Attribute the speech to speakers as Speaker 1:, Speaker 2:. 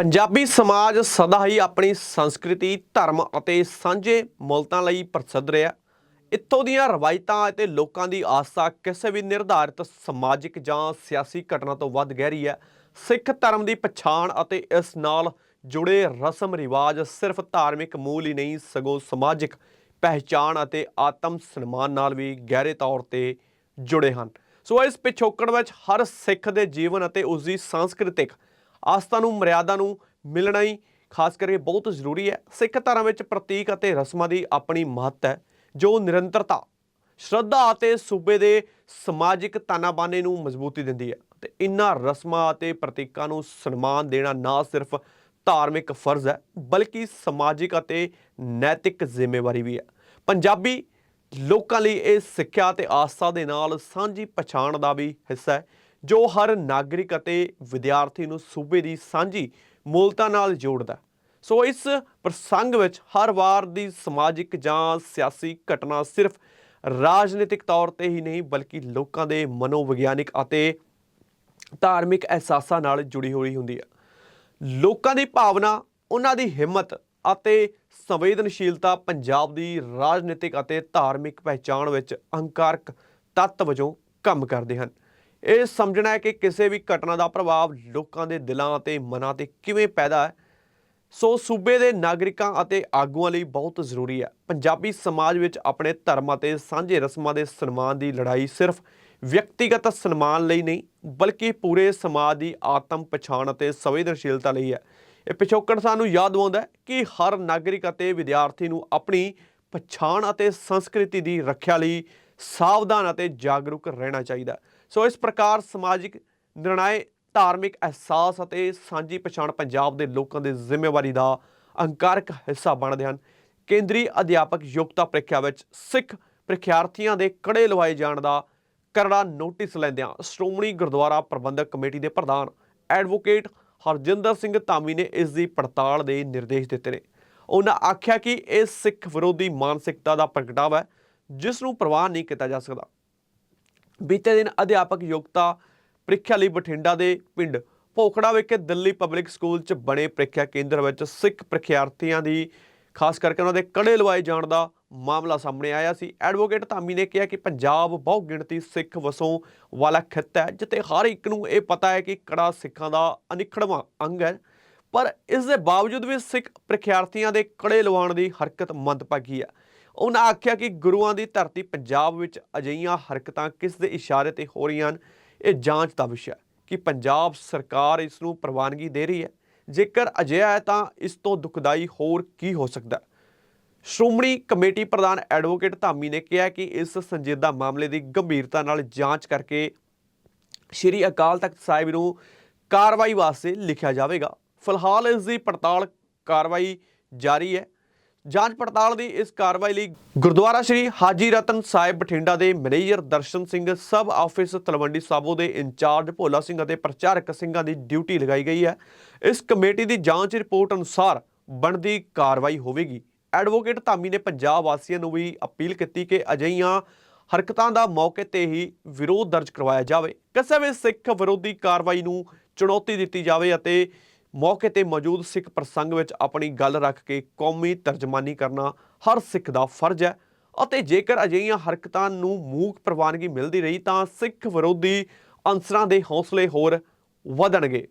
Speaker 1: ਪੰਜਾਬੀ ਸਮਾਜ ਸਦਾ ਹੀ ਆਪਣੀ ਸੰਸਕ੍ਰਿਤੀ, ਧਰਮ ਅਤੇ ਸਾਂਝੇ ਮੁਲਤਾਂ ਲਈ ਪ੍ਰਸਿੱਧ ਰਿਹਾ ਇੱਥੋਂ ਦੀਆਂ ਰਵਾਇਤਾਂ ਅਤੇ ਲੋਕਾਂ ਦੀ ਆਸਥਾ ਕਿਸੇ ਵੀ ਨਿਰਧਾਰਿਤ ਸਮਾਜਿਕ ਜਾਂ ਸਿਆਸੀ ਘਟਨਾ ਤੋਂ ਵੱਧ ਗਹਿਰੀ ਹੈ। ਸਿੱਖ ਧਰਮ ਦੀ ਪਛਾਣ ਅਤੇ ਇਸ ਨਾਲ ਜੁੜੇ ਰਸਮ ਰਿਵਾਜ ਸਿਰਫ ਧਾਰਮਿਕ ਮੂਲ ਹੀ ਨਹੀਂ, ਸਗੋਂ ਸਮਾਜਿਕ ਪਹਿਚਾਣ ਅਤੇ ਆਤਮ ਸਨਮਾਨ ਨਾਲ ਵੀ ਗਹਿਰੇ ਤੌਰ ਤੇ ਜੁੜੇ ਹਨ। ਸੋ ਇਸ ਪਿਛੋਕੜ ਵਿੱਚ ਹਰ ਸਿੱਖ ਦੇ ਜੀਵਨ ਅਤੇ ਉਸ ਦੀ ਸੰਸਕ੍ਰਿਤਿਕ ਆਸਥਾ ਨੂੰ, ਮਰਿਆਦਾ ਨੂੰ ਮਿਲਣਾ ਹੀ ਖਾਸ ਕਰਕੇ ਬਹੁਤ ਜ਼ਰੂਰੀ ਹੈ। ਸਿੱਖ ਧਰਮ ਵਿੱਚ ਪ੍ਰਤੀਕ ਅਤੇ ਰਸਮਾਂ ਦੀ ਆਪਣੀ ਮਹੱਤ ਹੈ, ਜੋ ਨਿਰੰਤਰਤਾ, ਸ਼ਰਧਾ ਅਤੇ ਸੂਬੇ ਦੇ ਸਮਾਜਿਕ ਤਾਨਾਬਾਨੇ ਨੂੰ ਮਜ਼ਬੂਤੀ ਦਿੰਦੀ ਹੈ ਤੇ ਇਨ੍ਹਾਂ ਰਸਮਾਂ ਅਤੇ ਪ੍ਰਤੀਕਾਂ ਨੂੰ ਸਨਮਾਨ ਦੇਣਾ ਨਾ ਸਿਰਫ ਧਾਰਮਿਕ ਫਰਜ਼ ਹੈ, ਬਲਕਿ ਸਮਾਜਿਕ ਅਤੇ ਨੈਤਿਕ ਜ਼ਿੰਮੇਵਾਰੀ ਵੀ ਹੈ। ਪੰਜਾਬੀ ਲੋਕਾਂ ਲਈ ਇਹ ਸਿੱਖਿਆ ਤੇ ਆਸਥਾ ਦੇ ਨਾਲ ਸਾਂਝੀ ਪਛਾਣ ਦਾ ਵੀ ਹਿੱਸਾ ਹੈ। ਜੋ ਹਰ ਨਾਗਰਿਕ ਅਤੇ ਵਿਦਿਆਰਥੀ ਨੂੰ ਸੂਬੇ ਦੀ ਸਾਂਝੀ ਮੂਲਤਾ ਨਾਲ ਜੋੜਦਾ ਸੋ ਇਸ ਪ੍ਰਸੰਗ ਵਿੱਚ ਹਰ ਵਾਰ ਦੀ ਸਮਾਜਿਕ ਜਾਂ ਸਿਆਸੀ ਘਟਨਾ ਸਿਰਫ ਰਾਜਨੀਤਿਕ ਤੌਰ ਤੇ ਹੀ ਨਹੀਂ, ਬਲਕਿ ਲੋਕਾਂ ਦੇ ਮਨੋਵਿਗਿਆਨਿਕ ਅਤੇ ਧਾਰਮਿਕ ਅਹਿਸਾਸਾਂ ਨਾਲ ਜੁੜੀ ਹੋਈ ਹੁੰਦੀ ਹੈ। ਲੋਕਾਂ ਦੀ ਭਾਵਨਾ, ਉਹਨਾਂ ਦੀ ਹਿੰਮਤ ਅਤੇ ਸੰਵੇਦਨਸ਼ੀਲਤਾ ਪੰਜਾਬ ਦੀ ਰਾਜਨੀਤਿਕ ਅਤੇ ਧਾਰਮਿਕ ਪਹਿਚਾਣ ਵਿੱਚ ਅਹੰਕਾਰਕ ਤੱਤ ਵਜੋਂ ਕੰਮ ਕਰਦੇ ਹਨ। ਇਹ ਸਮਝਣਾ ਹੈ ਕਿ ਕਿਸੇ ਵੀ ਘਟਨਾ ਦਾ ਪ੍ਰਭਾਵ ਲੋਕਾਂ ਦੇ ਦਿਲਾਂ ਅਤੇ ਮਨਾਂ ਤੇ ਕਿਵੇਂ ਪੈਦਾ ਹੈ। ਸੋ ਸੂਬੇ ਦੇ ਨਾਗਰਿਕਾਂ ਅਤੇ ਆਗੂਆਂ ਲਈ ਬਹੁਤ ਜ਼ਰੂਰੀ ਹੈ। ਪੰਜਾਬੀ ਸਮਾਜ ਵਿੱਚ ਆਪਣੇ ਧਰਮ ਅਤੇ ਸਾਂਝੇ ਰਸਮਾਂ ਦੇ ਸਨਮਾਨ ਦੀ ਲੜਾਈ ਸਿਰਫ ਵਿਅਕਤੀਗਤ ਸਨਮਾਨ ਲਈ ਨਹੀਂ, ਬਲਕਿ ਪੂਰੇ ਸਮਾਜ ਦੀ ਆਤਮ ਪਛਾਣ ਅਤੇ ਸੰਵੇਦਨਸ਼ੀਲਤਾ ਲਈ ਹੈ। ਇਹ ਪਿਛੋਕੜ ਸਾਨੂੰ ਯਾਦ ਦਿਵਾਉਂਦਾ ਕਿ ਹਰ ਨਾਗਰਿਕ ਅਤੇ ਵਿਦਿਆਰਥੀ ਨੂੰ ਆਪਣੀ ਪਛਾਣ ਅਤੇ ਸੰਸਕ੍ਰਿਤੀ ਦੀ ਰੱਖਿਆ ਲਈ ਸਾਵਧਾਨ ਅਤੇ ਜਾਗਰੂਕ ਰਹਿਣਾ ਚਾਹੀਦਾ ਹੈ। ਸੋ ਇਸ ਪ੍ਰਕਾਰ ਸਮਾਜਿਕ ਨਿਰਣਾਏ ਧਾਰਮਿਕ ਅਹਿਸਾਸ ਅਤੇ ਸਾਂਝੀ ਪਛਾਣ ਪੰਜਾਬ ਦੇ ਲੋਕਾਂ ਦੀ ਜ਼ਿੰਮੇਵਾਰੀ ਦਾ ਅਹੰਕਾਰਕ ਹਿੱਸਾ ਬਣਦੇ ਹਨ। ਕੇਂਦਰੀ ਅਧਿਆਪਕ ਯੋਗਤਾ ਪ੍ਰੀਖਿਆ ਵਿੱਚ ਸਿੱਖ ਪ੍ਰੀਖਿਆਰਥੀਆਂ ਦੇ ਕੜੇ ਲਵਾਏ ਜਾਣ ਦਾ ਕਰੜਾ ਨੋਟਿਸ ਲੈਂਦਿਆਂ ਸ਼੍ਰੋਮਣੀ ਗੁਰਦੁਆਰਾ ਪ੍ਰਬੰਧਕ ਕਮੇਟੀ ਦੇ ਪ੍ਰਧਾਨ ਐਡਵੋਕੇਟ ਹਰਜਿੰਦਰ ਸਿੰਘ ਧਾਮੀ ਨੇ ਇਸ ਦੀ ਪੜਤਾਲ ਦੇ ਨਿਰਦੇਸ਼ ਦਿੱਤੇ ਨੇ। ਉਹਨਾਂ ਆਖਿਆ ਕਿ ਇਹ ਸਿੱਖ ਵਿਰੋਧੀ ਮਾਨਸਿਕਤਾ ਦਾ ਪ੍ਰਗਟਾਵਾ ਹੈ, ਜਿਸ ਨੂੰ ਪ੍ਰਵਾਨ ਨਹੀਂ ਕੀਤਾ ਜਾ ਸਕਦਾ। ਬੀਤੇ ਦਿਨ ਅਧਿਆਪਕ ਯੋਗਤਾ ਪ੍ਰੀਖਿਆ ਲਈ ਬਠਿੰਡਾ ਦੇ ਪਿੰਡ ਭੋਖੜਾ ਵਿਖੇ ਦਿੱਲੀ ਪਬਲਿਕ ਸਕੂਲ 'ਚ ਬਣੇ ਪ੍ਰੀਖਿਆ ਕੇਂਦਰ ਵਿੱਚ ਸਿੱਖ ਪ੍ਰੀਖਿਆਰਥੀਆਂ ਦੀ, ਖਾਸ ਕਰਕੇ ਉਹਨਾਂ ਦੇ ਕੜੇ ਲਵਾਏ ਜਾਣ ਦਾ ਮਾਮਲਾ ਸਾਹਮਣੇ ਆਇਆ ਸੀ। ਐਡਵੋਕੇਟ ਧਾਮੀ ਨੇ ਕਿਹਾ ਕਿ ਪੰਜਾਬ ਬਹੁ ਗਿਣਤੀ ਸਿੱਖ ਵਸੋਂ ਵਾਲਾ ਖਿੱਤਾ ਹੈ, ਜਿੱਥੇ ਹਰ ਇੱਕ ਨੂੰ ਇਹ ਪਤਾ ਹੈ ਕਿ ਕੜਾ ਸਿੱਖਾਂ ਦਾ ਅਨਿਖੜਵਾਂ ਅੰਗ ਹੈ। ਪਰ ਇਸ ਦੇ ਬਾਵਜੂਦ ਵੀ ਸਿੱਖ ਪ੍ਰੀਖਿਆਰਥੀਆਂ ਦੇ ਕੜੇ ਲਵਾਉਣ ਦੀ ਹਰਕਤ ਮੰਦਭਾਗੀ ਹੈ। ਉਹਨਾਂ ਆਖਿਆ ਕਿ ਗੁਰੂਆਂ ਦੀ ਧਰਤੀ ਪੰਜਾਬ ਵਿੱਚ ਅਜਿਹੀਆਂ ਹਰਕਤਾਂ ਕਿਸ ਦੇ ਇਸ਼ਾਰੇ ਤੇ ਹੋ ਰਹੀਆਂ ਹਨ, ਇਹ ਜਾਂਚ ਦਾ ਵਿਸ਼ਾ ਹੈ ਕਿ ਪੰਜਾਬ ਸਰਕਾਰ ਇਸ ਨੂੰ ਪ੍ਰਵਾਨਗੀ ਦੇ ਰਹੀ ਹੈ। ਜੇਕਰ ਅਜਿਹਾ ਹੈ ਤਾਂ ਇਸ ਤੋਂ ਦੁਖਦਾਈ ਹੋਰ ਕੀ ਹੋ ਸਕਦਾ ਸ਼੍ਰੋਮਣੀ ਕਮੇਟੀ ਪ੍ਰਧਾਨ ਐਡਵੋਕੇਟ ਧਾਮੀ ਨੇ ਕਿਹਾ ਕਿ ਇਸ ਸੰਜੀਦਾ ਮਾਮਲੇ ਦੀ ਗੰਭੀਰਤਾ ਨਾਲ ਜਾਂਚ ਕਰਕੇ ਸ਼੍ਰੀ ਅਕਾਲ ਤਖਤ ਸਾਹਿਬ ਨੂੰ ਕਾਰਵਾਈ ਵਾਸਤੇ ਲਿਖਿਆ ਜਾਵੇਗਾ। ਫਿਲਹਾਲ ਇਸ ਦੀ ਪੜਤਾਲ ਕਾਰਵਾਈ ਜਾਰੀ ਹੈ। ਜਾਂਚ ਪੜਤਾਲ ਦੀ ਇਸ ਕਾਰਵਾਈ ਲਈ ਗੁਰਦੁਆਰਾ ਸ਼੍ਰੀ ਹਾਜੀ ਰਤਨ ਸਾਹਿਬ ਬਠਿੰਡਾ ਦੇ manager Darshan Singh, sub office Talwandi Sabo ਦੇ ਇੰਚਾਰਜ ਭੋਲਾ ਸਿੰਘ ਅਤੇ ਪ੍ਰਚਾਰਕ ਸਿੰਘਾਂ ਦੀ ਡਿਊਟੀ ਲਗਾਈ ਗਈ ਹੈ। ਇਸ ਕਮੇਟੀ ਦੀ ਜਾਂਚ ਰਿਪੋਰਟ ਅਨੁਸਾਰ ਬਣਦੀ ਕਾਰਵਾਈ ਹੋਵੇਗੀ। ਐਡਵੋਕੇਟ ਧਾਮੀ ਨੇ ਪੰਜਾਬ ਵਾਸੀਆਂ ਨੂੰ ਵੀ ਅਪੀਲ ਕੀਤੀ ਕਿ ਅਜਿਹੀਆਂ ਹਰਕਤਾਂ ਦਾ ਮੌਕੇ ਤੇ ਹੀ ਵਿਰੋਧ ਦਰਜ ਕਰਵਾਇਆ ਜਾਵੇ। ਕਿਸੇ ਵੀ ਸਿੱਖ ਵਿਰੋਧੀ ਕਾਰਵਾਈ ਨੂੰ ਚੁਣੌਤੀ ਦਿੱਤੀ ਜਾਵੇ ਅਤੇ ਮੌਕੇ ਤੇ ਮੌਜੂਦ ਸਿੱਖ ਪ੍ਰਸੰਗ ਵਿੱਚ ਆਪਣੀ ਗੱਲ ਰੱਖ ਕੇ ਕੌਮੀ ਤਰਜਮਾਨੀ ਕਰਨਾ ਹਰ ਸਿੱਖ ਦਾ ਫਰਜ਼ ਹੈ ਅਤੇ ਜੇਕਰ ਅਜਿਹੀਆਂ ਹਰਕਤਾਂ ਨੂੰ ਮੂਕ ਪ੍ਰਵਾਨਗੀ ਮਿਲਦੀ ਰਹੀ ਤਾਂ ਸਿੱਖ ਵਿਰੋਧੀ ਅੰਸਰਾਂ ਦੇ ਹੌਸਲੇ ਹੋਰ ਵਧਣਗੇ।